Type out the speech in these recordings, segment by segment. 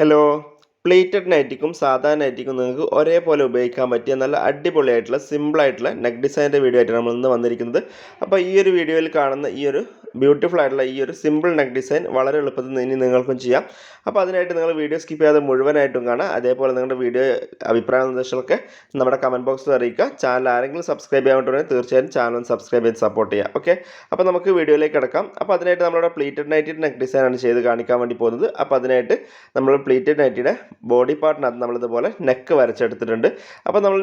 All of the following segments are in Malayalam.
Hello. പ്ലേറ്റഡ് നൈറ്റിക്കും സാധാരണ നൈറ്റിക്കും നിങ്ങൾക്ക് ഒരേപോലെ ഉപയോഗിക്കാൻ പറ്റിയ നല്ല അടിപൊളിയായിട്ടുള്ള സിമ്പിളായിട്ടുള്ള നെക്ക് ഡിസൈന്റെ വീഡിയോ ആയിട്ട് നമ്മൾ ഇന്ന് വന്നിരിക്കുന്നത്. അപ്പോൾ ഈ ഒരു വീഡിയോയിൽ കാണുന്ന ഈ ഒരു ബ്യൂട്ടിഫുൾ ആയിട്ടുള്ള ഈ ഒരു സിമ്പിൾ നെക്ക് ഡിസൈൻ വളരെ എളുപ്പത്തിൽ ഇനി നിങ്ങൾക്കും ചെയ്യാം. അപ്പോൾ അതിനായിട്ട് നിങ്ങൾ വീഡിയോ സ്കിപ്പ് ചെയ്യാതെ മുഴുവനായിട്ടും കാണാം അതേപോലെ നിങ്ങളുടെ വീഡിയോ അഭിപ്രായ നിർദ്ദേശങ്ങളൊക്കെ നമ്മുടെ കമന്റ് ബോക്സിൽ അറിയിക്കുക. ചാനൽ ആരെങ്കിലും സബ്സ്ക്രൈബ് ചെയ്യാൻ തീർച്ചയായും ചാനൽ സബ്സ്ക്രൈബ് ചെയ്ത് സപ്പോർട്ട് ചെയ്യുക. ഓക്കെ അപ്പോൾ നമുക്ക് വീഡിയോയിലേക്ക് കിടക്കാം. അപ്പോൾ അതിനായിട്ട് നമ്മുടെ പ്ലീറ്റഡ് നൈറ്റിയുടെ നെക്ക് ഡിസൈനാണ് ചെയ്ത് കാണിക്കാൻ വേണ്ടി പോകുന്നത്. അപ്പോൾ അതിനായിട്ട് നമ്മൾ പ്ലീറ്റഡ് നൈറ്റിയുടെ ബോഡി പാർട്ടിനകത്ത് നമ്മളിതുപോലെ നെക്ക് വരച്ചെടുത്തിട്ടുണ്ട്. അപ്പോൾ നമ്മൾ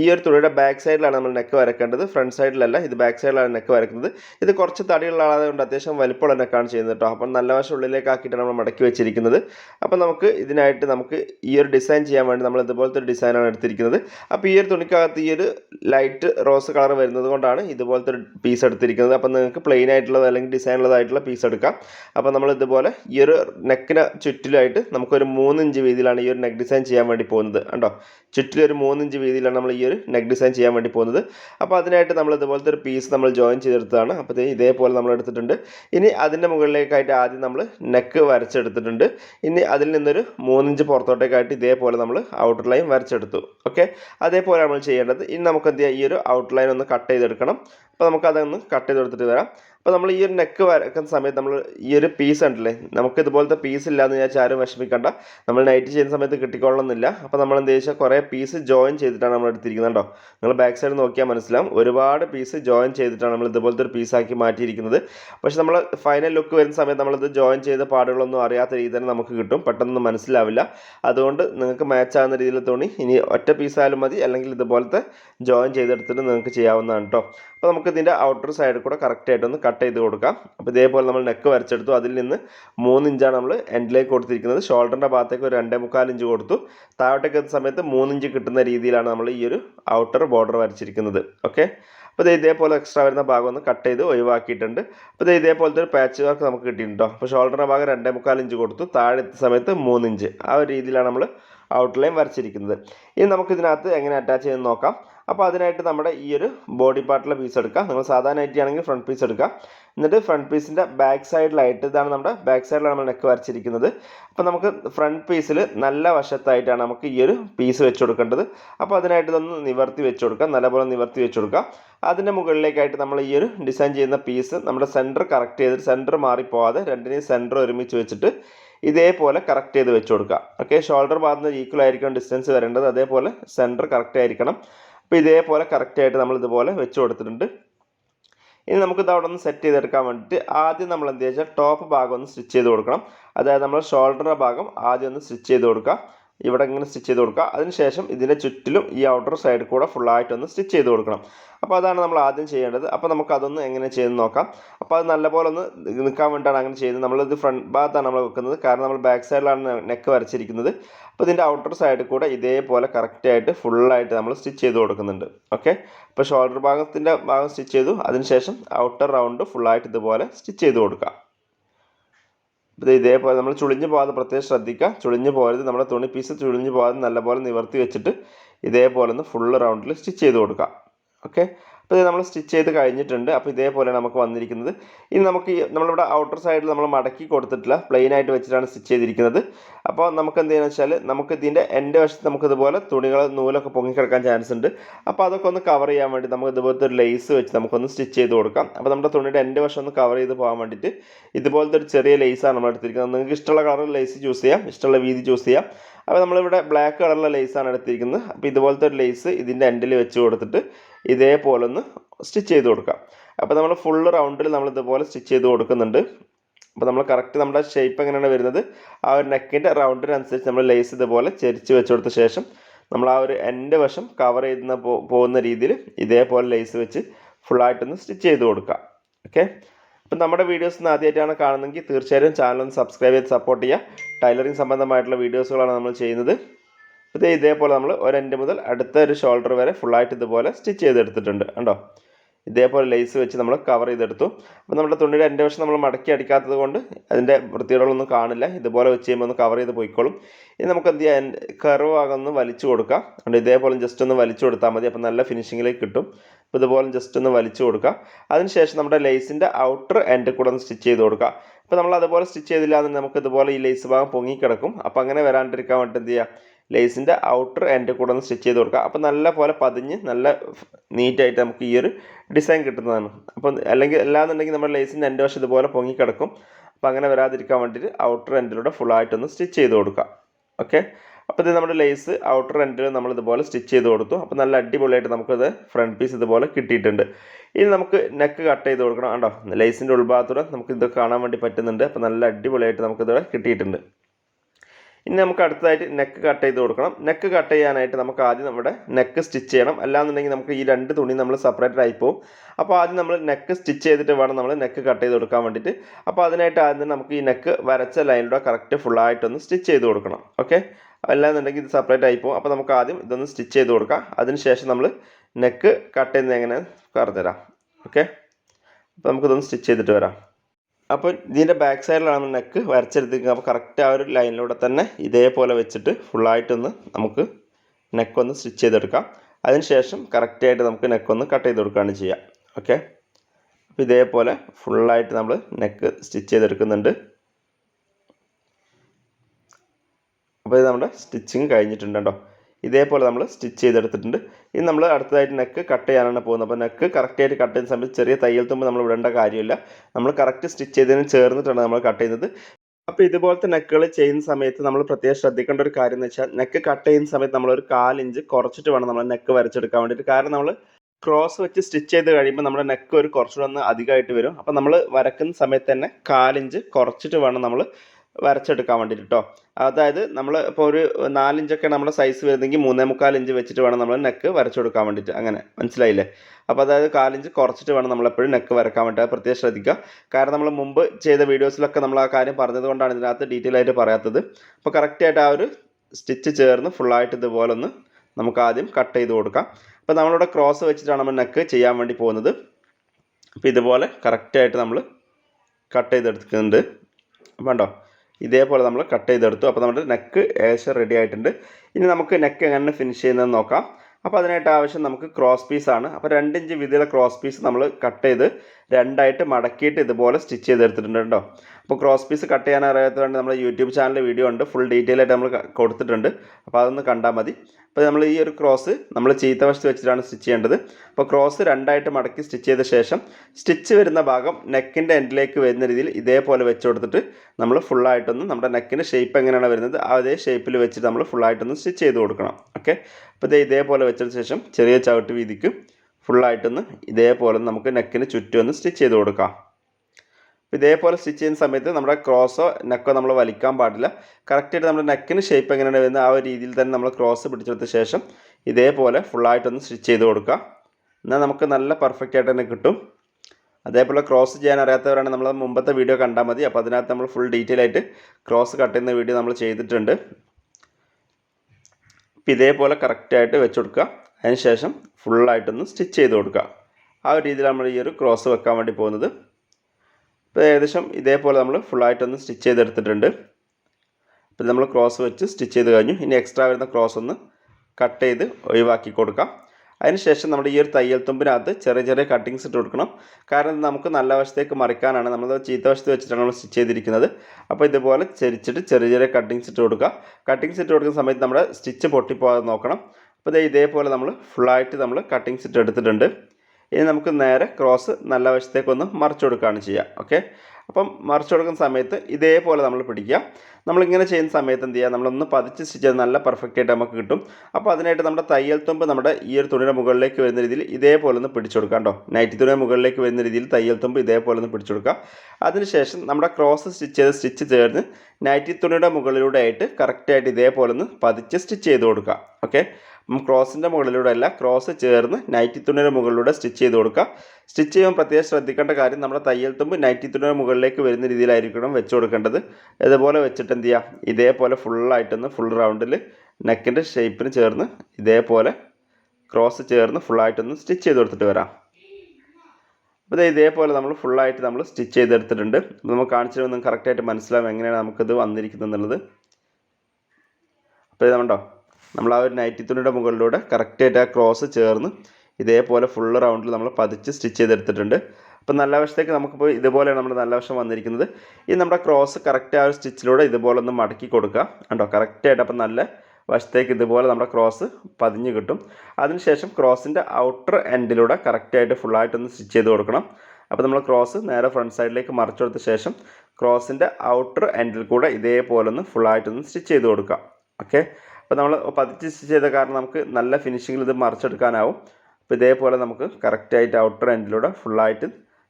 ഈ ഒരു തുണിയുടെ ബാക്ക് സൈഡിലാണ് നമ്മൾ നെക്ക് വരക്കേണ്ടത്. ഫ്രണ്ട് സൈഡിലല്ല ഇത് ബാക്ക് സൈഡിലാണ് നെക്ക് വരക്കുന്നത്. ഇത് കുറച്ച് തടിയുള്ള ആളായതുകൊണ്ട് അത്യാവശ്യം വലിപ്പമുള്ള നെക്കാണ് ചെയ്യുന്നത് കേട്ടോ. അപ്പം നല്ല വശം ഉള്ളിലേക്ക് ആക്കിയിട്ടാണ് നമ്മൾ മടക്കി വെച്ചിരിക്കുന്നത്. അപ്പോൾ നമുക്ക് ഇതിനായിട്ട് നമുക്ക് ഈ ഒരു ഡിസൈൻ ചെയ്യാൻ വേണ്ടി നമ്മൾ ഇതുപോലത്തെ ഒരു ഡിസൈനാണ് എടുത്തിരിക്കുന്നത്. അപ്പോൾ ഈ ഒരു തുണിക്കകത്ത് ഈ ഒരു ലൈറ്റ് റോസ് കളർ വരുന്നത് കൊണ്ടാണ് ഇതുപോലത്തെ ഒരു പീസ് എടുത്തിരിക്കുന്നത്. അപ്പോൾ നിങ്ങൾക്ക് പ്ലെയിൻ ആയിട്ടുള്ളത് അല്ലെങ്കിൽ ഡിസൈൻ ഉള്ളതായിട്ടുള്ള പീസ് എടുക്കാം. അപ്പോൾ നമ്മൾ ഇതുപോലെ ഈ ഒരു നെക്കിന് ചുറ്റിലായിട്ട് നമുക്കൊരു മൂന്ന് ഇഞ്ച് വീതിയിലാണ് ഈ ഒരു നെക്ക് ഡിസൈൻ ചെയ്യാൻ വേണ്ടി പോകുന്നത്. കണ്ടോ? ചുറ്റിലൊരു ഒരു മൂന്ന് ഇഞ്ച് വീതിയിലാണ് നമ്മൾ ഈ ഒരു നെക്ക് ഡിസൈൻ ചെയ്യാൻ വേണ്ടി പോകുന്നത്. അപ്പോൾ അതിനായിട്ട് നമ്മൾ ഇതുപോലത്തെ ഒരു പീസ് നമ്മൾ ജോയിൻ ചെയ്തെടുത്തതാണ്. അപ്പോൾ ഇതേപോലെ നമ്മൾ എടുത്തിട്ടുണ്ട്. ഇനി അതിന്റെ മുകളിലേക്കായിട്ട് ആദ്യം നമ്മൾ നെക്ക് വരച്ചെടുത്തിട്ടുണ്ട്. ഇനി അതിൽ നിന്നൊരു മൂന്നിഞ്ച് പുറത്തോട്ടേക്കായിട്ട് ഇതേപോലെ നമ്മൾ ഔട്ടർ ലൈൻ വരച്ചെടുത്തു. ഓക്കെ അതേപോലെ നമ്മൾ ചെയ്യേണ്ടത്. ഇനി നമുക്ക് എന്ത് ചെയ്യാം? ഈ ഒരു ഔട്ട് ലൈൻ ഒന്ന് കട്ട് ചെയ്തെടുക്കണം. അപ്പോൾ നമുക്കതൊന്ന് കട്ട് ചെയ്ത് കൊടുത്തിട്ട് വരാം. അപ്പോൾ നമ്മൾ ഈ ഒരു നെക്ക് വരക്കുന്ന സമയത്ത് നമ്മൾ ഈ ഒരു പീസ് ഉണ്ടല്ലേ നമുക്ക് ഇതുപോലത്തെ പീസ് ഇല്ലാന്ന് വിചാരിച്ചാൽ ആരും വിഷമിക്കണ്ട. നമ്മൾ നൈറ്റ് ചെയ്യുന്ന സമയത്ത് കിട്ടിക്കൊള്ളണമെന്നില്ല. അപ്പോൾ നമ്മൾ എന്ത് വെച്ചാൽ കുറേ പീസ് ജോയിൻ ചെയ്തിട്ടാണ് നമ്മൾ എടുത്തിരിക്കുന്നത് കേട്ടോ നിങ്ങൾ ബാക്ക് സൈഡ് നോക്കിയാൽ മനസ്സിലാവും. ഒരുപാട് പീസ് ജോയിൻ ചെയ്തിട്ടാണ് നമ്മൾ ഇതുപോലത്തെ ഒരു പീസാക്കി മാറ്റിയിരിക്കുന്നത്. പക്ഷേ നമ്മൾ ഫൈനൽ ലുക്ക് വരുന്ന സമയത്ത് നമ്മളിത് ജോയിൻ ചെയ്ത പാടുകളൊന്നും അറിയാത്ത രീതി തന്നെ നമുക്ക് കിട്ടും. പെട്ടെന്നൊന്നും മനസ്സിലാവില്ല. അതുകൊണ്ട് നിങ്ങൾക്ക് മാച്ച് ആകുന്ന രീതിയിൽ തോണി ഇനി ഒറ്റ പീസായാലും മതി. അല്ലെങ്കിൽ ഇതുപോലത്തെ ജോയിൻ ചെയ്തെടുത്തിട്ട് നിങ്ങൾക്ക് ചെയ്യാവുന്നതാണ് കേട്ടോ അപ്പോൾ നമുക്ക് ഇതിന്റെ ഔട്ടർ സൈഡിൽ കൂടെ കറക്റ്റായിട്ടൊന്ന് കട്ട് ചെയ്ത് കൊടുക്കാം. അപ്പോൾ ഇതേപോലെ നമ്മൾ നെക്ക് വരച്ചെടുത്തു. അതിൽ നിന്ന് മൂന്ന് ഇഞ്ചാണ് നമ്മൾ എൻഡിലേക്ക് കൊടുത്തിരിക്കുന്നത്. ഷോൾഡറിന്റെ ഭാഗത്തേക്ക് ഒരു രണ്ടേ മുക്കാൽ ഇഞ്ച് കൊടുത്തു. താഴോട്ടേക്ക് എത്തുന്ന സമയത്ത് മൂന്നിഞ്ച് കിട്ടുന്ന രീതിയിലാണ് നമ്മൾ ഈ ഒരു ഔട്ടർ ബോർഡർ വരച്ചിരിക്കുന്നത്. ഓക്കെ അപ്പോൾ ഇത് ഇതേപോലെ എക്സ്ട്രാ വരുന്ന ഭാഗം ഒന്ന് കട്ട് ചെയ്ത് ഒഴിവാക്കിയിട്ടുണ്ട്. അപ്പോൾ ഇത് ഇതേപോലത്തെ ഒരു പാച്ച് വർക്ക് നമുക്ക് കിട്ടിയിട്ടുണ്ടോ അപ്പോൾ ഷോൾഡറിന്റെ ഭാഗം രണ്ടേ മുക്കാൽ ഇഞ്ച് കൊടുത്തു. താഴെ എത്തുന്ന സമയത്ത് മൂന്നിഞ്ച് ആ ഒരു രീതിയിലാണ് നമ്മൾ ഔട്ട്ലൈൻ വരച്ചിരിക്കുന്നത്. ഇനി നമുക്ക് ഇതിനകത്ത് എങ്ങനെ അറ്റാച്ച് ചെയ്ത് നോക്കാം. അപ്പോൾ അതിനായിട്ട് നമ്മുടെ ഈ ഒരു ബോഡി പാർട്ടിലെ പീസ് എടുക്കാം. നിങ്ങൾ സാധാരണ ആണെങ്കിൽ ഫ്രണ്ട് പീസ് എടുക്കാം. എന്നിട്ട് ഫ്രണ്ട് പീസിന്റെ ബാക്ക് സൈഡിലായിട്ട് ഇതാണ് നമ്മുടെ ബാക്ക് സൈഡിലാണ് നമ്മൾ നെക്ക് വരച്ചിരിക്കുന്നത്. അപ്പോൾ നമുക്ക് ഫ്രണ്ട് പീസിൽ നല്ല വശത്തായിട്ടാണ് നമുക്ക് ഈ ഒരു പീസ് വെച്ച് കൊടുക്കേണ്ടത്. അപ്പോൾ അതിനായിട്ട് ഇതൊന്ന് നിവർത്തി വെച്ച് കൊടുക്കുക നല്ലപോലെ നിവർത്തി വെച്ച് കൊടുക്കുക അതിന്റെ മുകളിലേക്കായിട്ട് നമ്മൾ ഈ ഒരു ഡിസൈൻ ചെയ്യുന്ന പീസ് നമ്മുടെ സെന്റർ കറക്റ്റ് ചെയ്തിട്ട് സെന്റർ മാറിപ്പോവാതെ രണ്ടിനെയും സെന്റർ ഒരുമിച്ച് വെച്ചിട്ട് ഇതേപോലെ കറക്റ്റ് ചെയ്ത് വെച്ച് കൊടുക്കുക. ഓക്കെ ഷോൾഡർ ഭാഗത്ത് ഈക്വൽ ആയിരിക്കണം ഡിസ്റ്റൻസ് വരേണ്ടത് അതേപോലെ സെന്റർ കറക്റ്റ് ആയിരിക്കണം. അപ്പോൾ ഇതേപോലെ കറക്റ്റായിട്ട് നമ്മൾ ഇതുപോലെ വെച്ച് കൊടുത്തിട്ടുണ്ട്. ഇനി നമുക്കിത് അവിടെ ഒന്ന് സെറ്റ് ചെയ്തെടുക്കാൻ വേണ്ടിയിട്ട് ആദ്യം നമ്മൾ എന്ത് വെച്ചാൽ ടോപ്പ് ഭാഗം ഒന്ന് സ്റ്റിച്ച് ചെയ്ത് കൊടുക്കണം. അതായത് നമ്മൾ ഷോൾഡറിന്റെ ഭാഗം ആദ്യം ഒന്ന് സ്റ്റിച്ച് ചെയ്ത് കൊടുക്കുക. ഇവിടെ ഇങ്ങനെ സ്റ്റിച്ച് ചെയ്ത് കൊടുക്കുക. അതിനുശേഷം ഇതിന്റെ ചുറ്റിലും ഈ ഔട്ടർ സൈഡിൽ കൂടെ ഫുള്ളായിട്ടൊന്ന് സ്റ്റിച്ച് ചെയ്ത് കൊടുക്കണം. അപ്പോൾ അതാണ് നമ്മൾ ആദ്യം ചെയ്യേണ്ടത്. അപ്പോൾ നമുക്ക് അതൊന്ന് എങ്ങനെ ചെയ്ത് നോക്കാം. അപ്പോൾ അത് നല്ലപോലെ ഒന്ന് നിൽക്കാൻ വേണ്ടിയിട്ടാണ് അങ്ങനെ ചെയ്യുന്നത്. നമ്മളിത് ഫ്രണ്ട് ഭാഗത്താണ് നമ്മൾ വെക്കുന്നത്. കാരണം നമ്മൾ ബാക്ക് സൈഡിലാണ് നെക്ക് വരച്ചിരിക്കുന്നത്. അപ്പോൾ ഇതിന്റെ ഔട്ടർ സൈഡിൽ കൂടെ ഇതേപോലെ കറക്റ്റായിട്ട് ഫുള്ളായിട്ട് നമ്മൾ സ്റ്റിച്ച് ചെയ്ത് കൊടുക്കുന്നുണ്ട്. ഓക്കെ അപ്പോൾ ഷോൾഡർ ഭാഗത്തിന്റെ ഭാഗം സ്റ്റിച്ച് ചെയ്തു. അതിനുശേഷം ഔട്ടർ റൗണ്ട് ഫുള്ളായിട്ട് ഇതുപോലെ സ്റ്റിച്ച് ചെയ്ത് കൊടുക്കുക. ഇതേപോലെ നമ്മൾ ചുളിഞ്ഞു പോകാതെ പ്രത്യേകം ശ്രദ്ധിക്കുക. ചുളിഞ്ഞു പോകരുത്. നമ്മുടെ തുണി പീസ് ചുളിഞ്ഞു പോകാതെ നല്ലപോലെ നിവർത്തി വെച്ചിട്ട് ഇതേപോലെ ഒന്ന് ഫുള്ള് റൗണ്ടിൽ സ്റ്റിച്ച് ചെയ്ത് കൊടുക്കുക. ഓക്കെ അപ്പോൾ ഇത് നമ്മൾ സ്റ്റിച്ച് ചെയ്ത് കഴിഞ്ഞിട്ടുണ്ട്. അപ്പോൾ ഇതേപോലെയാണ് നമുക്ക് വന്നിരിക്കുന്നത്. ഇനി നമുക്ക് നമ്മളിവിടെ ഔട്ടർ സൈഡിൽ നമ്മൾ മടക്കി കൊടുത്തിട്ടില്ല. പ്ലെയിൻ ആയിട്ട് വെച്ചിട്ടാണ് സ്റ്റിച്ച് ചെയ്തിരിക്കുന്നത്. അപ്പോൾ നമുക്ക് എന്ത് ചെയ്യുന്നത് വെച്ചാൽ നമുക്ക് ഇതിന്റെ എന്റെ വശത്ത് നമുക്ക് ഇതുപോലെ തുണികൾ നൂലൊക്കെ പൊങ്ങിക്കിടക്കാൻ ചാൻസ് ഉണ്ട്. അപ്പോൾ അതൊക്കെ ഒന്ന് കവർ ചെയ്യാൻ വേണ്ടി നമുക്ക് ഇതുപോലത്തെ ഒരു ലേസ് വെച്ച് നമുക്കൊന്ന് സ്റ്റിച്ച് ചെയ്ത് കൊടുക്കാം. അപ്പോൾ നമ്മുടെ തുണിയുടെ എന്റെ വശം ഒന്ന് കവർ ചെയ്ത് പോകാൻ വേണ്ടിയിട്ട് ഇതുപോലത്തെ ഒരു ചെറിയ ലേസാണ് നമ്മൾ എടുത്തിരിക്കുന്നത്. നിങ്ങൾക്ക് ഇഷ്ടമുള്ള കളർ ലേസ് ചൂസ് ചെയ്യാം. ഇഷ്ടമുള്ള വീതി ചൂസ് ചെയ്യാം. അപ്പോൾ നമ്മളിവിടെ ബ്ലാക്ക് കളറിലെ ലേസാണ് എടുത്തിരിക്കുന്നത്. അപ്പോൾ ഇതുപോലത്തെ ഒരു ലേസ് ഇതിന്റെ എൻഡിൽ വെച്ച് കൊടുത്തിട്ട് ഇതേപോലെ ഒന്ന് സ്റ്റിച്ച് ചെയ്ത് കൊടുക്കാം. അപ്പോൾ നമ്മൾ ഫുൾ റൗണ്ടിൽ നമ്മൾ ഇതുപോലെ സ്റ്റിച്ച് ചെയ്ത് കൊടുക്കുന്നുണ്ട്. അപ്പോൾ നമ്മൾ കറക്റ്റ് നമ്മുടെ ഷേപ്പ് എങ്ങനെയാണ് വരുന്നത്? ആ ഒരു നെക്കിന്റെ റൗണ്ടിനനുസരിച്ച് നമ്മൾ ലേസ് ഇതുപോലെ ചെരിച്ച് വെച്ച് കൊടുത്ത ശേഷം നമ്മൾ ആ ഒരു എന്റെ വശം കവർ ചെയ്യുന്ന പോകുന്ന രീതിയിൽ ഇതേപോലെ ലേസ് വെച്ച് ഫുള്ളായിട്ടൊന്ന് സ്റ്റിച്ച് ചെയ്ത് കൊടുക്കുക ഓക്കെ അപ്പം നമ്മുടെ വീഡിയോസ് ഒന്ന് ആദ്യമായിട്ടാണ് കാണുന്നതെങ്കിൽ തീർച്ചയായും ചാനൽ ഒന്ന് സബ്സ്ക്രൈബ് ചെയ്ത് സപ്പോർട്ട് ചെയ്യുക. ടൈലറിങ് സംബന്ധമായിട്ടുള്ള വീഡിയോസുകളാണ് നമ്മൾ ചെയ്യുന്നത്. ഇത് ഇതേപോലെ നമ്മൾ ഒരെൻഡ് മുതൽ അടുത്ത ഒരു ഷോൾഡർ വരെ ഫുള്ളായിട്ട് ഇതുപോലെ സ്റ്റിച്ച് ചെയ്തെടുത്തിട്ടുണ്ട് കണ്ടോ? ഇതേപോലെ ലേസ് വെച്ച് നമ്മൾ കവർ ചെയ്തെടുത്തു. അപ്പോൾ നമ്മുടെ തുണിയുടെ എന്റെ വശം നമ്മൾ മടക്കി അടിക്കാത്തത് കൊണ്ട് അതിന്റെ വൃത്തികളൊന്നും കാണില്ല. ഇതുപോലെ വെച്ച് ചെയ്യുമ്പോൾ ഒന്ന് കവർ ചെയ്ത് പോയിക്കോളും. ഇനി നമുക്ക് എന്ത് ചെയ്യാം? കർവ് ആകൊന്ന് വലിച്ചു കൊടുക്കാം. അതുകൊണ്ട് ഇതേപോലെ ജസ്റ്റ് ഒന്ന് വലിച്ചു കൊടുത്താൽ മതി. അപ്പോൾ നല്ല ഫിനിഷിങ്ങിലേക്ക് കിട്ടും. അപ്പോൾ ഇതുപോലെ ജസ്റ്റ് ഒന്ന് വലിച്ചു കൊടുക്കുക അതിനുശേഷം നമ്മുടെ ലേസിന്റെ ഔട്ടർ എൻഡ് കൂടെ ഒന്ന് സ്റ്റിച്ച് ചെയ്ത് കൊടുക്കുക അപ്പോൾ നമ്മൾ അതുപോലെ സ്റ്റിച്ച് ചെയ്തില്ല നമുക്ക് ഇതുപോലെ ഈ ലേസ് ഭാഗം പൊങ്ങിക്കിടക്കും. അപ്പോൾ അങ്ങനെ വരാണ്ടിരിക്കാൻ വേണ്ടി എന്ത് ചെയ്യുക ലേസിന്റെ ഔട്ടർ എൻഡ് കൂടെ ഒന്ന് സ്റ്റിച്ച് ചെയ്ത് കൊടുക്കുക അപ്പോൾ നല്ല പോലെ പതിഞ്ഞ് നല്ല നീറ്റായിട്ട് നമുക്ക് ഈ ഒരു ഡിസൈൻ കിട്ടുന്നതാണ്. അപ്പോൾ അല്ലെങ്കിൽ അല്ലാന്നുണ്ടെങ്കിൽ നമ്മുടെ ലേസിന്റെ എന്റെ വശം ഇതുപോലെ പൊങ്ങി കിടക്കും. അപ്പോൾ അങ്ങനെ വരാതിരിക്കാൻ വേണ്ടിയിട്ട് ഔട്ടർ എൻഡിലൂടെ ഫുള്ളായിട്ടൊന്ന് സ്റ്റിച്ച് ചെയ്ത് കൊടുക്കുക ഓക്കെ? അപ്പോൾ ഇത് നമ്മുടെ ലേസ് ഔട്ടർ എൻഡിൽ നമ്മൾ ഇതുപോലെ സ്റ്റിച്ച് ചെയ്ത് കൊടുത്തു. അപ്പോൾ നല്ല അടിപൊളിയായിട്ട് നമുക്കത് ഫ്രണ്ട് പീസ് ഇതുപോലെ കിട്ടിയിട്ടുണ്ട്. ഇനി നമുക്ക് നെക്ക് കട്ട് ചെയ്ത് കൊടുക്കണം. കണ്ടോ? ലേസിന്റെ ഉൾഭാഗത്തൂടെ നമുക്ക് ഇത് കാണാൻ വേണ്ടി പറ്റുന്നുണ്ട്. അപ്പോൾ നല്ല അടിപൊളിയായിട്ട് നമുക്കിത് കിട്ടിയിട്ടുണ്ട്. ഇനി നമുക്ക് അടുത്തതായിട്ട് നെക്ക് കട്ട് ചെയ്ത് കൊടുക്കണം. നെക്ക് കട്ട് ചെയ്യാനായിട്ട് നമുക്ക് ആദ്യം നമ്മുടെ നെക്ക് സ്റ്റിച്ച് ചെയ്യണം. അല്ലാന്നുണ്ടെങ്കിൽ നമുക്ക് ഈ രണ്ട് തുണി നമ്മൾ സെപ്പറേറ്റ് ആയി പോകും അപ്പോൾ ആദ്യം നമ്മൾ നെക്ക് സ്റ്റിച്ച് ചെയ്തിട്ട് വേണം നമ്മൾ നെക്ക് കട്ട് ചെയ്ത് കൊടുക്കാൻ വേണ്ടിയിട്ട്. അപ്പോൾ അതിനായിട്ട് ആദ്യം നമുക്ക് ഈ നെക്ക് വരച്ച ലൈനിലൂടെ കറക്റ്റ് ഫുള്ളായിട്ടൊന്ന് സ്റ്റിച്ച് ചെയ്ത് കൊടുക്കണം. ഓക്കെ അല്ലാന്നുണ്ടെങ്കിൽ ഇത് സെപ്പറേറ്റ് ആയി പോകും അപ്പോൾ നമുക്ക് ആദ്യം ഇതൊന്ന് സ്റ്റിച്ച് ചെയ്ത് കൊടുക്കാം. അതിനുശേഷം നമ്മൾ നെക്ക് കട്ട് ചെയ്യുന്നത് എങ്ങനെ പറഞ്ഞുതരാം. ഓക്കെ അപ്പോൾ നമുക്കിതൊന്ന് സ്റ്റിച്ച് ചെയ്തിട്ട് വരാം. അപ്പോൾ ഇതിന്റെ ബാക്ക് സൈഡിലാണ് നെക്ക് വരച്ചെടുത്തിരിക്കുന്നത്. അപ്പോൾ കറക്റ്റ് ആ ഒരു ലൈനിലൂടെ തന്നെ ഇതേപോലെ വെച്ചിട്ട് ഫുള്ളായിട്ടൊന്ന് നമുക്ക് നെക്കൊന്ന് സ്റ്റിച്ച് ചെയ്തെടുക്കാം. അതിനുശേഷം കറക്റ്റായിട്ട് നമുക്ക് നെക്കൊന്ന് കട്ട് ചെയ്ത് കൊടുക്കുകയാണ് ചെയ്യുക ഓക്കെ അപ്പോൾ ഇതേപോലെ ഫുള്ളായിട്ട് നമ്മൾ നെക്ക് സ്റ്റിച്ച് ചെയ്തെടുക്കുന്നുണ്ട്. അപ്പോൾ ഇത് നമ്മുടെ സ്റ്റിച്ചിങ് കഴിഞ്ഞിട്ടുണ്ട് കേട്ടോ. ഇതേപോലെ നമ്മൾ സ്റ്റിച്ച് ചെയ്തെടുത്തിട്ടുണ്ട്. ഇനി നമ്മൾ അടുത്തതായിട്ട് നെക്ക് കട്ട് ചെയ്യാനാണ് പോകുന്നത്. അപ്പോൾ നെക്ക് കറക്റ്റായിട്ട് കട്ട് ചെയ്യുന്ന സമയത്ത് ചെറിയ തയ്യൽ തുമ്പ് നമ്മൾ വിടേണ്ട കാര്യമില്ല. നമ്മൾ കറക്റ്റ് സ്റ്റിച്ച് ചെയ്തതിന് ചേർന്നിട്ടാണ് നമ്മൾ കട്ട് ചെയ്യുന്നത്. അപ്പോൾ ഇതുപോലത്തെ നെക്കുകൾ ചെയ്യുന്ന സമയത്ത് നമ്മൾ പ്രത്യേകം ശ്രദ്ധിക്കേണ്ട ഒരു കാര്യം എന്ന് വെച്ചാൽ നെക്ക് കട്ട് ചെയ്യുന്ന സമയത്ത് നമ്മൾ ഒരു കാലിഞ്ച് കുറച്ചിട്ട് വേണം നമ്മൾ നെക്ക് വരച്ചെടുക്കാൻ വേണ്ടിയിട്ട്. കാരണം നമ്മൾ ക്രോസ് വെച്ച് സ്റ്റിച്ച് ചെയ്ത് കഴിയുമ്പോൾ നമ്മുടെ നെക്ക് ഒരു കുറച്ചുകൂടെ ഒന്ന് അധികമായിട്ട് വരും. അപ്പോൾ നമ്മൾ വരക്കുന്ന സമയത്ത് തന്നെ കാലിഞ്ച് കുറച്ചിട്ട് വേണം നമ്മൾ വരച്ചെടുക്കാൻ വേണ്ടിയിട്ട് കേട്ടോ അതായത് നമ്മൾ ഇപ്പോൾ ഒരു നാലിഞ്ചൊക്കെ നമ്മുടെ സൈസ് വരുന്നെങ്കിൽ മൂന്നേ മുക്കാൽ ഇഞ്ച് വെച്ചിട്ട് വേണം നമ്മൾ നെക്ക് വരച്ചെടുക്കാൻ വേണ്ടിയിട്ട്. അങ്ങനെ മനസ്സിലായില്ലേ? അപ്പോൾ അതായത് കാലിഞ്ച് കുറച്ചിട്ട് വേണം നമ്മളെപ്പോഴും നെക്ക് വരക്കാൻ വേണ്ടി പ്രത്യേകം ശ്രദ്ധിക്കുക. കാരണം നമ്മൾ മുമ്പ് ചെയ്ത വീഡിയോസിലൊക്കെ നമ്മൾ ആ കാര്യം പറഞ്ഞത് കൊണ്ടാണ് ഇതിനകത്ത് ഡീറ്റെയിൽ ആയിട്ട് പറയാത്തത്. അപ്പോൾ കറക്റ്റായിട്ട് ആ ഒരു സ്റ്റിച്ച് ചേർന്ന് ഫുള്ളായിട്ട് ഇതുപോലെ ഒന്ന് നമുക്ക് ആദ്യം കട്ട് ചെയ്ത് കൊടുക്കാം. അപ്പോൾ നമ്മളിവിടെ ക്രോസ് വെച്ചിട്ടാണ് നമ്മൾ നെക്ക് ചെയ്യാൻ വേണ്ടി പോകുന്നത്. അപ്പോൾ ഇതുപോലെ കറക്റ്റായിട്ട് നമ്മൾ കട്ട് ചെയ്തെടുക്കുന്നുണ്ട്. വേണ്ടോ ഇതേപോലെ നമ്മൾ കട്ട് ചെയ്തെടുത്തു. അപ്പോൾ നമ്മുടെ നെക്ക് ഏകദേശം റെഡി ആയിട്ടുണ്ട്. ഇനി നമുക്ക് നെക്ക് എങ്ങനെ ഫിനിഷ് ചെയ്യുന്നതെന്ന് നോക്കാം. അപ്പോൾ അതിനായിട്ട് ആവശ്യം നമുക്ക് ക്രോസ് പീസാണ് അപ്പോൾ രണ്ട് ഇഞ്ച് വീതിയുള്ള ക്രോസ് പീസ് നമ്മൾ കട്ട് ചെയ്ത് രണ്ടായിട്ട് മടക്കിയിട്ട് ഇതുപോലെ സ്റ്റിച്ച് ചെയ്തെടുത്തിട്ടുണ്ട് കേട്ടോ. അപ്പോൾ ക്രോസ് പീസ് കട്ട് ചെയ്യാൻ അറിയാത്തതുകൊണ്ട് നമ്മുടെ യൂട്യൂബ് ചാനലിൽ വീഡിയോ ഉണ്ട്. ഫുൾ ഡീറ്റെയിൽ ആയിട്ട് നമ്മൾ കൊടുത്തിട്ടുണ്ട്. അപ്പോൾ അതൊന്ന് കണ്ടാൽ മതി. അപ്പോൾ നമ്മൾ ഈ ഒരു ക്രോസ് നമ്മൾ ചീത്ത വശത്ത് വെച്ചിട്ടാണ് സ്റ്റിച്ച് ചെയ്യേണ്ടത്. അപ്പോൾ ക്രോസ് രണ്ടായിട്ട് മടക്കി സ്റ്റിച്ച് ചെയ്ത ശേഷം സ്റ്റിച്ച് വരുന്ന ഭാഗം നെക്കിന്റെ എൻഡിലേക്ക് വരുന്ന രീതിയിൽ ഇതേപോലെ വെച്ച് കൊടുത്തിട്ട് നമ്മൾ ഫുള്ളായിട്ടൊന്ന് നമ്മുടെ നെക്കിന്റെ ഷേപ്പ് എങ്ങനെയാണ് വരുന്നത് അതേ ഷേപ്പിൽ വെച്ചിട്ട് നമ്മൾ ഫുള്ളായിട്ടൊന്ന് സ്റ്റിച്ച് ചെയ്ത് കൊടുക്കണം. ഓക്കെ അപ്പോൾ ഇത് ഇതേപോലെ വെച്ചതിന് ശേഷം ചെറിയ ചവിട്ട് വീതിക്ക് ഫുള്ളായിട്ടൊന്ന് ഇതേപോലെ നമുക്ക് നെക്കിന് ചുറ്റും ഒന്ന് സ്റ്റിച്ച് ചെയ്ത് കൊടുക്കാം. ഇതേപോലെ സ്റ്റിച്ച് ചെയ്യുന്ന സമയത്ത് നമ്മുടെ ക്രോസോ നെക്കോ നമ്മൾ വലിക്കാൻ പാടില്ല. കറക്റ്റായിട്ട് നമ്മുടെ നെക്കിന് ഷേപ്പ് എങ്ങനെയാണ് വരുന്നത് ആ ഒരു രീതിയിൽ തന്നെ നമ്മൾ ക്രോസ് പിടിച്ചെടുത്ത ശേഷം ഇതേപോലെ ഫുള്ളായിട്ടൊന്ന് സ്റ്റിച്ച് ചെയ്ത് കൊടുക്കുക. എന്നാൽ നമുക്ക് നല്ല പെർഫെക്റ്റ് ആയിട്ട് തന്നെ കിട്ടും. അതേപോലെ ക്രോസ് ചെയ്യാൻ അറിയാത്തവരാണ് നമ്മൾ മുമ്പത്തെ വീഡിയോ കണ്ടാൽ മതി. അപ്പോൾ അതിനകത്ത് നമ്മൾ ഫുൾ ഡീറ്റെയിൽ ആയിട്ട് ക്രോസ് കട്ട് ചെയ്യുന്ന വീഡിയോ നമ്മൾ ചെയ്തിട്ടുണ്ട്. അപ്പോൾ ഇതേപോലെ കറക്റ്റായിട്ട് വെച്ച് കൊടുക്കുക. അതിന് ശേഷം ഫുള്ളായിട്ടൊന്ന് സ്റ്റിച്ച് ചെയ്ത് കൊടുക്കുക. ആ ഒരു രീതിയിൽ നമ്മൾ ഈ ഒരു ക്രോസ് വെക്കാൻ വേണ്ടി പോകുന്നത്. ഇപ്പോൾ ഏകദേശം ഇതേപോലെ നമ്മൾ ഫുള്ളായിട്ടൊന്ന് സ്റ്റിച്ച് ചെയ്തെടുത്തിട്ടുണ്ട്. അപ്പോൾ നമ്മൾ ക്രോസ് വെച്ച് സ്റ്റിച്ച് ചെയ്ത് കഴിഞ്ഞു. ഇനി എക്സ്ട്രാ വരുന്ന ക്രോസ് ഒന്ന് കട്ട് ചെയ്ത് ഒഴിവാക്കി കൊടുക്കാം. അതിനുശേഷം നമ്മുടെ ഈ ഒരു തയ്യൽ തുമ്പിനകത്ത് ചെറിയ ചെറിയ കട്ടിങ്സ് ഇട്ട് കൊടുക്കണം. കാരണം നമുക്ക് നല്ല വശത്തേക്ക് മറിക്കാനാണ്. നമ്മൾ ചീത്ത വശത്ത് വെച്ചിട്ടാണ് നമ്മൾ സ്റ്റിച്ച് ചെയ്തിരിക്കുന്നത്. അപ്പോൾ ഇതുപോലെ ചരിച്ചിട്ട് ചെറിയ ചെറിയ കട്ടിങ്സ് ഇട്ട് കൊടുക്കുക. കട്ടിങ്സ് ഇട്ട് കൊടുക്കുന്ന സമയത്ത് നമ്മുടെ സ്റ്റിച്ച് പൊട്ടിപ്പോകാതെ നോക്കണം. അപ്പോൾ ഇതേപോലെ നമ്മൾ ഫുള്ളായിട്ട് നമ്മൾ കട്ടിങ്സ് ഇട്ട് എടുത്തിട്ടുണ്ട്. ഇനി നമുക്ക് നേരെ ക്രോസ് നല്ല വശത്തേക്കൊന്ന് മറിച്ചു കൊടുക്കുകയാണ് ചെയ്യുക ഓക്കെ അപ്പം മറിച്ചു കൊടുക്കുന്ന സമയത്ത് ഇതേപോലെ നമ്മൾ പിടിക്കുക. നമ്മളിങ്ങനെ ചെയ്യുന്ന സമയത്ത് എന്ത് ചെയ്യുക? നമ്മളൊന്ന് പതിച്ച് സ്റ്റിച്ച് ചെയ്ത് നല്ല പെർഫെക്റ്റ് ആയിട്ട് നമുക്ക് കിട്ടും. അപ്പോൾ അതിനായിട്ട് നമ്മുടെ തയ്യൽ തുമ്പ് നമ്മുടെ ഈ ഒരു തുണിയുടെ മുകളിലേക്ക് വരുന്ന രീതിയിൽ ഇതേപോലെ ഒന്ന് പിടിച്ചു കൊടുക്കാം കേട്ടോ. നൈറ്റി തുണിയുടെ മുകളിലേക്ക് വരുന്ന രീതിയിൽ തയ്യൽ തുമ്പ് ഇതേപോലെ ഒന്ന് പിടിച്ചു കൊടുക്കുക. അതിനുശേഷം നമ്മുടെ ക്രോസ് സ്റ്റിച്ച് ചെയ്ത് സ്റ്റിച്ച് ചേർന്ന് നൈറ്റി തുണിയുടെ മുകളിലൂടെ ആയിട്ട് കറക്റ്റായിട്ട് ഇതേപോലെ ഒന്ന് പതിച്ച് സ്റ്റിച്ച് ചെയ്ത് കൊടുക്കുക ഓക്കെ ക്രോസിന്റെ മുകളിലൂടെ അല്ല ക്രോസ് ചേർന്ന് നൈറ്റി തുണിയുടെ മുകളിലൂടെ സ്റ്റിച്ച് ചെയ്ത് കൊടുക്കുക. സ്റ്റിച്ച് ചെയ്യുമ്പോൾ പ്രത്യേകം ശ്രദ്ധിക്കേണ്ട കാര്യം നമ്മുടെ തയ്യൽ തുമ്പ് നൈറ്റി തുണിയുടെ മുകളിലേക്ക് വരുന്ന രീതിയിലായിരിക്കണം വെച്ച് കൊടുക്കേണ്ടത്. ഇതുപോലെ വെച്ചിട്ട് എന്ത് ചെയ്യുക? ഇതേപോലെ ഫുള്ളായിട്ടൊന്ന് ഫുൾ റൗണ്ടിൽ നെക്കിന്റെ ഷേപ്പിന് ചേർന്ന് ഇതേപോലെ ക്രോസ് ചേർന്ന് ഫുള്ളായിട്ടൊന്ന് സ്റ്റിച്ച് ചെയ്ത് കൊടുത്തിട്ട് വരാം. അപ്പോൾ ഇതേപോലെ നമ്മൾ ഫുള്ളായിട്ട് നമ്മൾ സ്റ്റിച്ച് ചെയ്തെടുത്തിട്ടുണ്ട്. നമുക്ക് കാണിച്ചു തരുമ്പോൾ കറക്റ്റായിട്ട് മനസ്സിലാവും എങ്ങനെയാണ് നമുക്കിത് വന്നിരിക്കുന്നത് എന്നുള്ളത് അപ്പോൾ ഇത് നമ്മൾ ആ ഒരു നൈറ്റി തുണിയുടെ മുകളിലൂടെ കറക്റ്റായിട്ട് ആ ക്രോസ് ചേർന്ന് ഇതേപോലെ ഫുൾ റൗണ്ടിൽ നമ്മൾ പതിച്ച് സ്റ്റിച്ച് ചെയ്തെടുത്തിട്ടുണ്ട്. അപ്പോൾ നല്ല വശത്തേക്ക് നമുക്കിപ്പോൾ ഇതുപോലെയാണ് നമ്മുടെ നല്ല വശം വന്നിരിക്കുന്നത്. ഈ നമ്മുടെ ക്രോസ് കറക്റ്റ് ആ ഒരു സ്റ്റിച്ചിലൂടെ ഇതുപോലെ ഒന്ന് മടക്കി കൊടുക്കുക. കണ്ടോ? കറക്റ്റായിട്ട് അപ്പം നല്ല വശത്തേക്ക് ഇതുപോലെ നമ്മുടെ ക്രോസ് പതിഞ്ഞ് കിട്ടും. അതിനുശേഷം ക്രോസിന്റെ ഔട്ടർ എൻഡിലൂടെ കറക്റ്റായിട്ട് ഫുള്ളായിട്ടൊന്ന് സ്റ്റിച്ച് ചെയ്ത് കൊടുക്കണം. അപ്പോൾ നമ്മൾ ക്രോസ് നേരെ ഫ്രണ്ട് സൈഡിലേക്ക് മറിച്ചു കൊടുത്ത ശേഷം ക്രോസിന്റെ ഔട്ടർ എൻഡിൽ കൂടെ ഇതേപോലെ ഒന്ന് ഫുള്ളായിട്ടൊന്ന് സ്റ്റിച്ച് ചെയ്ത് കൊടുക്കുക. ഓക്കെ അപ്പോൾ നമ്മൾ പതിച്ച് സ്റ്റിച്ച് ചെയ്ത കാരണം നമുക്ക് നല്ല ഫിനിഷിങ്ങിൽ ഇത് മറിച്ചെടുക്കാനാവും. അപ്പോൾ ഇതേപോലെ നമുക്ക് കറക്റ്റായിട്ട് ഔട്ടർ എൻഡിലൂടെ ഫുള്ളായിട്ട്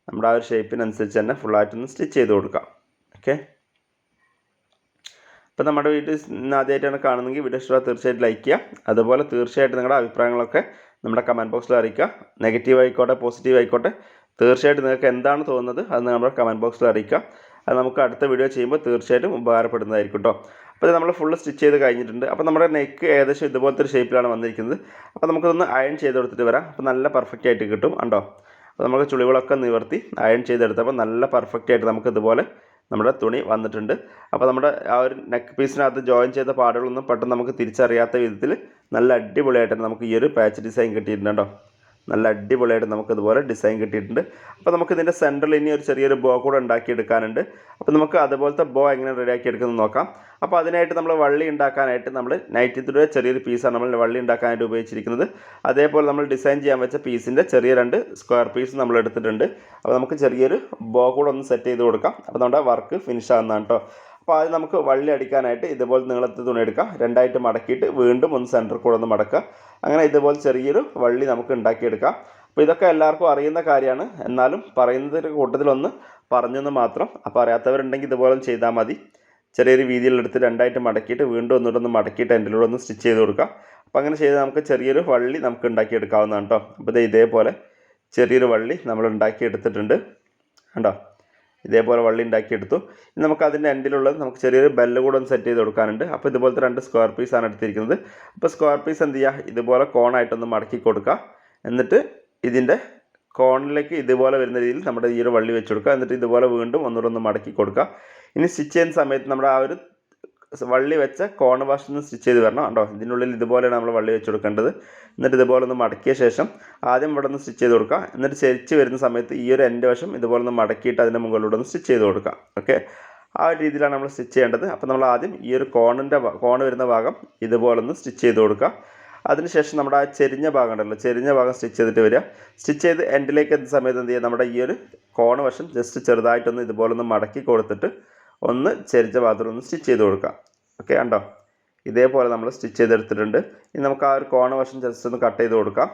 നമ്മുടെ ആ ഒരു ഷേപ്പിനനുസരിച്ച് തന്നെ ഫുള്ളായിട്ടൊന്ന് സ്റ്റിച്ച് ചെയ്ത് കൊടുക്കാം. ഓക്കെ അപ്പോൾ നമ്മുടെ വീഡിയോ ആദ്യമായിട്ടാണ് കാണുന്നതെങ്കിൽ വീഡിയോ ഇഷ്ടം തീർച്ചയായിട്ടും ലൈക്ക് ചെയ്യുക. അതുപോലെ തീർച്ചയായിട്ടും നിങ്ങളുടെ അഭിപ്രായങ്ങളൊക്കെ നമ്മുടെ കമന്റ് ബോക്സിൽ അറിയിക്കുക. നെഗറ്റീവ് ആയിക്കോട്ടെ പോസിറ്റീവ് ആയിക്കോട്ടെ തീർച്ചയായിട്ടും നിങ്ങൾക്ക് എന്താണ് തോന്നുന്നത് അത് നമ്മുടെ കമന്റ് ബോക്സിൽ അറിയിക്കുക. അത് നമുക്ക് അടുത്ത വീഡിയോ ചെയ്യുമ്പോൾ തീർച്ചയായിട്ടും ഉപകാരപ്പെടുന്നതായിരിക്കും കേട്ടോ അപ്പോൾ നമ്മൾ ഫുൾ സ്റ്റിച്ച് ചെയ്ത് കഴിഞ്ഞിട്ടുണ്ട്. അപ്പോൾ നമ്മുടെ നെക്ക് ഏകദേശം ഇതുപോലത്തെ ഒരു ഷേപ്പിലാണ് വന്നിരിക്കുന്നത്. അപ്പോൾ നമുക്കതൊന്ന് അയൺ ചെയ്ത് കൊടുത്തിട്ട് വരാം. അപ്പോൾ നല്ല പെർഫെക്റ്റ് ആയിട്ട് കിട്ടും കണ്ടോ? അപ്പോൾ നമുക്ക് ചുളികളൊക്കെ നിവർത്തി അയൺ ചെയ്തെടുത്തപ്പോൾ നല്ല പെർഫെക്റ്റ് ആയിട്ട് നമുക്ക് ഇതുപോലെ നമ്മുടെ തുണി വന്നിട്ടുണ്ട്. അപ്പോൾ നമ്മുടെ ആ ഒരു നെക്ക് പീസിനകത്ത് ജോയിൻ ചെയ്ത പാടുകളൊന്നും പെട്ടെന്ന് നമുക്ക് തിരിച്ചറിയാത്ത വിധത്തിൽ നല്ല അടിപൊളിയായിട്ട് നമുക്ക് ഈ ഒരു പാച്ച് ഡിസൈൻ കിട്ടിയിട്ടുണ്ട് കേട്ടോ നല്ല അടിപൊളിയായിട്ട് നമുക്കിതുപോലെ ഡിസൈൻ കിട്ടിയിട്ടുണ്ട്. അപ്പോൾ നമുക്ക് ഇതിന്റെ സെന്ററിൽ ഇനി ഒരു ചെറിയൊരു ബോ കൂടെ ഉണ്ടാക്കിയെടുക്കാനുണ്ട്. അപ്പോൾ നമുക്ക് അതുപോലത്തെ ബോ എങ്ങനെ റെഡിയാക്കി എടുക്കുന്നത് നോക്കാം. അപ്പോൾ അതിനായിട്ട് നമ്മൾ വള്ളി ഉണ്ടാക്കാനായിട്ട് നമ്മൾ നൈറ്റിത്തിന്റെ ചെറിയൊരു പീസാണ് നമ്മൾ വള്ളി ഉണ്ടാക്കാനായിട്ട് ഉപയോഗിച്ചിരിക്കുന്നത്. അതേപോലെ നമ്മൾ ഡിസൈൻ ചെയ്യാൻ വെച്ച പീസിന്റെ ചെറിയ രണ്ട് സ്ക്വയർ പീസ് നമ്മൾ എടുത്തിട്ടുണ്ട്. അപ്പോൾ നമുക്ക് ചെറിയൊരു ബോ കൂടെ ഒന്ന് സെറ്റ് ചെയ്ത് കൊടുക്കാം. അപ്പോൾ നമ്മുടെ വർക്ക് ഫിനിഷ് ആകുന്നതാണ് കേട്ടോ അപ്പോൾ ആദ്യം നമുക്ക് വള്ളി അടിക്കാനായിട്ട് ഇതുപോലെ നീളത്തിൽ തുണി എടുക്കാം. രണ്ടായിട്ട് മടക്കിയിട്ട് വീണ്ടും ഒന്ന് സെന്റർ കൂടെ ഒന്ന് മടക്കുക. അങ്ങനെ ഇതുപോലെ ചെറിയൊരു വള്ളി നമുക്ക് ഉണ്ടാക്കിയെടുക്കാം. അപ്പോൾ ഇതൊക്കെ എല്ലാവർക്കും അറിയുന്ന കാര്യമാണ്. എന്നാലും പറയുന്നതിന്റെ കൂട്ടത്തിലൊന്ന് പറഞ്ഞെന്ന് മാത്രം. അപ്പോൾ അറിയാത്തവരുണ്ടെങ്കിൽ ഇതുപോലെ ചെയ്താൽ മതി. ചെറിയൊരു വീതിയിലെടുത്ത് രണ്ടായിട്ട് മടക്കിയിട്ട് വീണ്ടും ഒന്നുകൂടെ ഒന്ന് മടക്കിയിട്ട് എന്റെ കൂടെ ഒന്ന് സ്റ്റിച്ച് ചെയ്ത് കൊടുക്കാം. അപ്പോൾ അങ്ങനെ ചെയ്ത് നമുക്ക് ചെറിയൊരു വള്ളി നമുക്ക് ഉണ്ടാക്കിയെടുക്കാവുന്നതാണ് കേട്ടോ. അപ്പോൾ ഇതേപോലെ ചെറിയൊരു വള്ളി നമ്മൾ ഉണ്ടാക്കിയെടുത്തിട്ടുണ്ട്. കണ്ടോ? ഇതേപോലെ വള്ളി ഉണ്ടാക്കിയെടുത്തു. ഇനി നമുക്ക് അതിന്റെ എൻഡിലുള്ളത് നമുക്ക് ചെറിയൊരു ബെല്ല് കൂടെ ഒന്ന് സെറ്റ് ചെയ്ത് കൊടുക്കാനുണ്ട്. അപ്പോൾ ഇതുപോലത്തെ രണ്ട് സ്ക്വയർ പീസാണ് എടുത്തിരിക്കുന്നത്. അപ്പോൾ സ്ക്വയർ പീസ് എന്ത് ചെയ്യുക? ഇതുപോലെ കോണായിട്ടൊന്ന് മടക്കി കൊടുക്കുക. എന്നിട്ട് ഇതിന്റെ കോണിലേക്ക് ഇതുപോലെ വരുന്ന രീതിയിൽ നമ്മുടെ ഈ ഒരു വള്ളി വെച്ച് കൊടുക്കുക. എന്നിട്ട് ഇതുപോലെ വീണ്ടും ഒന്നുകൂടെ ഒന്ന് മടക്കി കൊടുക്കുക. ഇനി സ്റ്റിച്ച് ചെയ്യുന്ന സമയത്ത് നമ്മുടെ ആ ഒരു വള്ളി വെച്ച കോണ വാഷിൽ നിന്ന് സ്റ്റിച്ച് ചെയ്ത് വരണം കേട്ടോ. ഇതിനുള്ളിൽ ഇതുപോലെയാണ് നമ്മൾ വള്ളി വെച്ച് കൊടുക്കേണ്ടത്. എന്നിട്ട് ഇതുപോലെ ഒന്ന് മടക്കിയ ശേഷം ആദ്യം ഇവിടെ നിന്ന് സ്റ്റിച്ച് ചെയ്ത് കൊടുക്കുക. എന്നിട്ട് ചെരിച്ച് വരുന്ന സമയത്ത് ഈ ഒരു എന്റെ വശം ഇതുപോലെ ഒന്ന് മടക്കിയിട്ട് അതിന്റെ മുകളിലൂടെ ഒന്ന് സ്റ്റിച്ച് ചെയ്ത് കൊടുക്കുക. ഓക്കെ ആ ഒരു രീതിയിലാണ് നമ്മൾ സ്റ്റിച്ച് ചെയ്യേണ്ടത്. അപ്പോൾ നമ്മൾ ആദ്യം ഈ ഒരു കോണിന്റെ കോൺ വരുന്ന ഭാഗം ഇതുപോലെ ഒന്ന് സ്റ്റിച്ച് ചെയ്ത് കൊടുക്കുക. അതിനുശേഷം നമ്മുടെ ആ ചെരിഞ്ഞ ഭാഗം ഉണ്ടല്ലോ ചെരിഞ്ഞ ഭാഗം സ്റ്റിച്ച് ചെയ്തിട്ട് വരിക. സ്റ്റിച്ച് ചെയ്ത് എൻഡിലേക്ക് എത്തുന്ന സമയത്ത് എന്ത് ചെയ്യുക? നമ്മുടെ ഈ ഒരു കോൺ വശം ജസ്റ്റ് ചെറുതായിട്ടൊന്ന് ഇതുപോലെ ഒന്ന് മടക്കി കൊടുത്തിട്ട് ഒന്ന് ചെരിച്ച പാത്രം ഒന്ന് സ്റ്റിച്ച് ചെയ്ത് കൊടുക്കാം ഓക്കെ കണ്ടോ? ഇതേപോലെ നമ്മൾ സ്റ്റിച്ച് ചെയ്തെടുത്തിട്ടുണ്ട്. ഇനി നമുക്ക് ആ ഒരു കോണ വശം ജസ്റ്റ് ഒന്ന് കട്ട് ചെയ്ത് കൊടുക്കാം.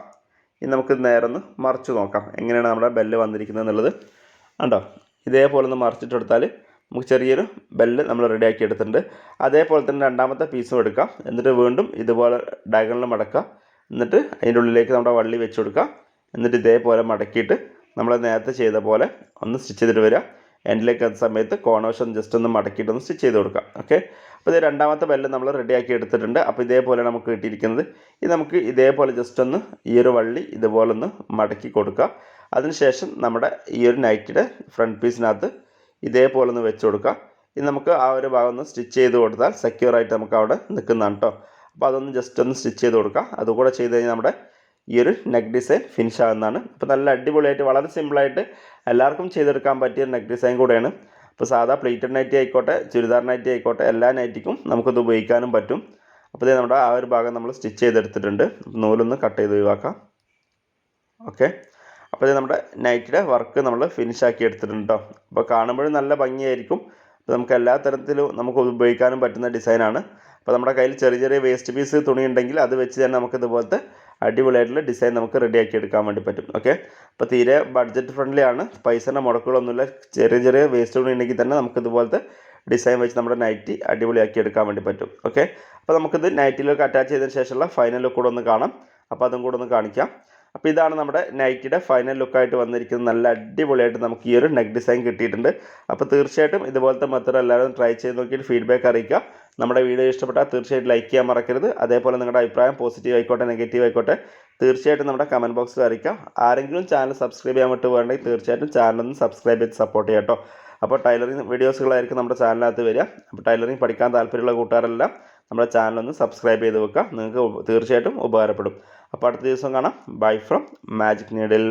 ഇനി നമുക്ക് നേരെ ഒന്ന് മറിച്ച് നോക്കാം. എങ്ങനെയാണ് നമ്മുടെ ബെല്ല് വന്നിരിക്കുന്നത് എന്നുള്ളത്. കണ്ടോ? ഇതേപോലെ ഒന്ന് മറിച്ചിട്ട് കൊടുത്താൽ നമുക്ക് ചെറിയൊരു ബെല്ല് നമ്മൾ റെഡിയാക്കി എടുത്തിട്ടുണ്ട്. അതേപോലെ തന്നെ രണ്ടാമത്തെ പീസും എടുക്കാം. എന്നിട്ട് വീണ്ടും ഇതുപോലെ ഡയഗണൽ മടക്കുക. എന്നിട്ട് അതിന്റെ ഉള്ളിലേക്ക് നമ്മുടെ വള്ളി വെച്ച് കൊടുക്കുക. എന്നിട്ട് ഇതേപോലെ മടക്കിയിട്ട് നമ്മൾ നേരത്തെ ചെയ്ത പോലെ ഒന്ന് സ്റ്റിച്ച് ചെയ്തിട്ട് വരിക. എൻഡിലേക്ക് എത്തുന്ന സമയത്ത് കോണോഷൻ ജസ്റ്റ് ഒന്ന് മടക്കിയിട്ടൊന്ന് സ്റ്റിച്ച് ചെയ്ത് കൊടുക്കാം. ഓക്കെ അപ്പോൾ ഇത് രണ്ടാമത്തെ ബെല്ല് നമ്മൾ റെഡിയാക്കി എടുത്തിട്ടുണ്ട്. അപ്പോൾ ഇതേപോലെ നമുക്ക് കിട്ടിയിരിക്കുന്നത് ഇത് നമുക്ക് ഇതേപോലെ ജസ്റ്റ് ഒന്ന് ഈ ഒരു വള്ളി ഇതുപോലെ ഒന്ന് മടക്കി കൊടുക്കുക അതിനുശേഷം നമ്മുടെ ഈ ഒരു നൈറ്റിയുടെ ഫ്രണ്ട് പീസിനകത്ത് ഇതേപോലെ ഒന്ന് വെച്ച് കൊടുക്കുക ഇത് നമുക്ക് ആ ഒരു ഭാഗം ഒന്ന് സ്റ്റിച്ച് ചെയ്ത് കൊടുത്താൽ സെക്യൂർ ആയിട്ട് നമുക്ക് അവിടെ നിൽക്കുന്നതാണ് കേട്ടോ അപ്പോൾ അതൊന്ന് ജസ്റ്റ് ഒന്ന് സ്റ്റിച്ച് ചെയ്ത് കൊടുക്കുക അതുകൂടെ ചെയ്ത് കഴിഞ്ഞാൽ നമ്മുടെ ഈ ഒരു നെക്ക് ഡിസൈൻ ഫിനിഷ് ആകുന്നതാണ് അപ്പോൾ നല്ല അടിപൊളിയായിട്ട് വളരെ സിമ്പിളായിട്ട് എല്ലാവർക്കും ചെയ്തെടുക്കാൻ പറ്റിയ നെക്ക് ഡിസൈൻ കൂടെയാണ്. അപ്പോൾ സാധാ പ്ലേറ്റഡ് നൈറ്റി ആയിക്കോട്ടെ ചുരിദാർ നൈറ്റി ആയിക്കോട്ടെ എല്ലാ നൈറ്റിക്കും നമുക്കത് ഉപയോഗിക്കാനും പറ്റും. അപ്പോൾ ഇത് നമ്മുടെ ആ ഒരു ഭാഗം നമ്മൾ സ്റ്റിച്ച് ചെയ്തെടുത്തിട്ടുണ്ട്. നൂലൊന്ന് കട്ട് ചെയ്ത് ഒഴിവാക്കാം. ഓക്കെ അപ്പോൾ ഇത് നമ്മുടെ നൈറ്റിയുടെ വർക്ക് നമ്മൾ ഫിനിഷ് ആക്കി എടുത്തിട്ടുണ്ട് കേട്ടോ അപ്പോൾ കാണുമ്പോഴും നല്ല ഭംഗിയായിരിക്കും. അപ്പോൾ നമുക്ക് എല്ലാ തരത്തിലും നമുക്ക് ഉപയോഗിക്കാനും പറ്റുന്ന ഡിസൈനാണ് അപ്പോൾ നമ്മുടെ കയ്യിൽ ചെറിയ ചെറിയ വേസ്റ്റ് പീസ് തുണി ഉണ്ടെങ്കിൽ അത് വെച്ച് തന്നെ നമുക്ക് ഇതുപോലത്തെ അടിപൊളിയായിട്ടുള്ള ഡിസൈൻ നമുക്ക് റെഡിയാക്കി എടുക്കാൻ വേണ്ടി പറ്റും. ഓക്കെ അപ്പോൾ തീരെ ബഡ്ജറ്റ് ഫ്രണ്ട്ലി ആണ്. പൈസയുടെ മുടക്കുകളൊന്നുമില്ല. ചെറിയ ചെറിയ വേസ്റ്റ് ഉണ്ടെങ്കിൽ തന്നെ നമുക്ക് ഇതുപോലത്തെ ഡിസൈൻ വെച്ച് നമ്മുടെ നൈറ്റി അടിപൊളിയാക്കി എടുക്കാൻ വേണ്ടി പറ്റും. ഓക്കെ അപ്പോൾ നമുക്കിത് നൈറ്റിലേക്ക് അറ്റാച്ച് ചെയ്തതിന് ശേഷമുള്ള ഫൈനൽ ലുക്ക് കൂടെ ഒന്ന് കാണാം. അപ്പോൾ അതും കൂടെ ഒന്ന് കാണിക്കാം. അപ്പോൾ ഇതാണ് നമ്മുടെ നൈറ്റിയുടെ ഫൈനൽ ലുക്കായിട്ട് വന്നിരിക്കുന്നത് നല്ല അടിപൊളിയായിട്ട് നമുക്ക് ഈ ഒരു നെക്ക് ഡിസൈൻ കിട്ടിയിട്ടുണ്ട്. അപ്പോൾ തീർച്ചയായിട്ടും ഇതുപോലത്തെ മെത്തേഡ് എല്ലാവരും ട്രൈ ചെയ്ത് നോക്കിയിട്ട് ഫീഡ്ബാക്ക് അറിയിക്കുക. നമ്മുടെ വീഡിയോ ഇഷ്ടപ്പെട്ടാൽ തീർച്ചയായിട്ടും ലൈക്ക് ചെയ്യാൻ മറക്കരുത്. അതേപോലെ നിങ്ങളുടെ അഭിപ്രായം പോസിറ്റീവ് ആയിക്കോട്ടെ നെഗറ്റീവ് ആയിക്കോട്ടെ തീർച്ചയായിട്ടും നമ്മുടെ കമന്റ് ബോക്സിൽ അറിയിക്കാം. ആരെങ്കിലും ചാനൽ സബ്സ്ക്രൈബ് ചെയ്യാൻ വിട്ട് പോകണമെങ്കിൽ തീർച്ചയായിട്ടും ചാനൽ ഒന്ന് സബ്സ്ക്രൈബ് ചെയ്ത് സപ്പോർട്ട് ചെയ്യാം കേട്ടോ. അപ്പോൾ ടൈലറിങ് വീഡിയോസുകളായിരിക്കും നമ്മുടെ ചാനലിനകത്ത് വരിക. അപ്പോൾ ടൈലറിങ് പഠിക്കാൻ താല്പര്യമുള്ള കൂട്ടുകാരെല്ലാം നമ്മുടെ ചാനൽ ഒന്ന് സബ്സ്ക്രൈബ് ചെയ്ത് വെക്കുക. നിങ്ങൾക്ക് തീർച്ചയായിട്ടും ഉപകാരപ്പെടും. അപ്പോൾ അടുത്ത ദിവസം കാണാം. Bye from magic needle